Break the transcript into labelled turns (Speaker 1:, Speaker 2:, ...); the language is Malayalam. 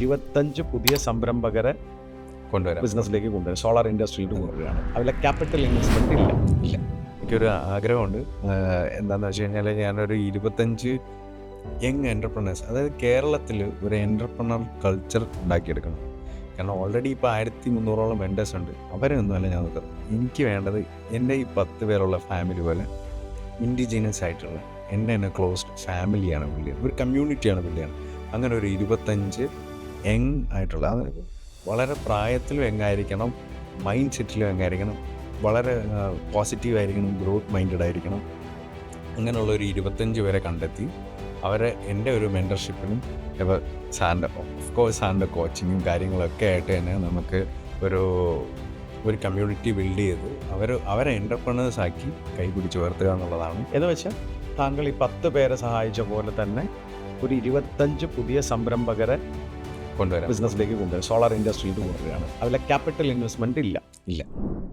Speaker 1: ഇരുപത്തഞ്ച് പുതിയ സംരംഭകരെ
Speaker 2: കൊണ്ടുവരാം.
Speaker 1: ബിസിനസ്സിലേക്ക് കൊണ്ടുവരാം. സോളാർ ഇൻഡസ്ട്രിയിൽ കൊണ്ടുവരികയാണ്. അതിലെ ക്യാപിറ്റൽ ഇൻവെസ്റ്റ്മെന്റ് ഇല്ല.
Speaker 2: ഇല്ല. എനിക്കൊരു ആഗ്രഹമുണ്ട്. എന്താണെന്ന് വെച്ച് കഴിഞ്ഞാൽ ഞാനൊരു ഇരുപത്തഞ്ച് യങ് എന്റർപ്രണേഴ്സ് അതായത് കേരളത്തിൽ ഒരു എന്റർപ്രണർ കൾച്ചർ ഉണ്ടാക്കിയെടുക്കണം. കാരണം ഓൾറെഡി ഇപ്പോൾ ആയിരത്തി മുന്നൂറോളം വെൻഡേഴ്സ് ഉണ്ട്. അവരെ ഒന്നുമല്ല ഞാൻ നോക്കുന്നത്. എനിക്ക് വേണ്ടത് എന്റെ ഈ പത്ത് പേരുള്ള ഫാമിലി പോലെ ഇൻഡിജിനിയസ് ആയിട്ടുള്ള എന്റെ തന്നെ ക്ലോസ്ഡ് ഫാമിലിയാണ് ബിൽഡ് ഒരു കമ്മ്യൂണിറ്റിയാണ് ബിൽഡ് ചെയ്യുന്നത് അങ്ങനെ ഒരു ഇരുപത്തഞ്ച് യങ് ആയിട്ടുള്ള അത് വളരെ പ്രായത്തിലും എങ്ങായിരിക്കണം മൈൻഡ് സെറ്റിലും എങ്ങായിരിക്കണം വളരെ പോസിറ്റീവ് ആയിരിക്കണം ഗ്രോത്ത് മൈൻഡഡ് ആയിരിക്കണം. അങ്ങനെയുള്ള ഒരു ഇരുപത്തഞ്ച് പേരെ കണ്ടെത്തി അവരെ എന്റെ ഒരു മെന്റർഷിപ്പിനും ഇപ്പോൾ സാറിന്റെ ഓഫ്കോഴ്സ് സാറിന്റെ കോച്ചിങ്ങും കാര്യങ്ങളൊക്കെ ആയിട്ട് തന്നെ നമുക്ക് ഒരു ഒരു കമ്മ്യൂണിറ്റി ബിൽഡ് ചെയ്ത് അവർ അവരെ എന്റർപ്രണേഴ്സ് ആക്കി കൈപിടിച്ച് ഉയർത്തുക എന്നുള്ളതാണ്.
Speaker 1: എന്ന് വെച്ചാൽ താങ്കൾ ഈ പത്ത് പേരെ സഹായിച്ച പോലെ തന്നെ ഒരു ഇരുപത്തഞ്ച് പുതിയ സംരംഭകരെ
Speaker 2: കൊണ്ടുവരാം.
Speaker 1: ബിസിനസ്സിലേക്ക് കൊണ്ടുവരാം. സോളാർ ഇൻഡസ്ട്രിയിൽ കൊണ്ടുവരികയാണ്. അതിലെ ക്യാപിറ്റൽ ഇൻവെസ്റ്റ്മെന്റ് ഇല്ല.
Speaker 2: ഇല്ല.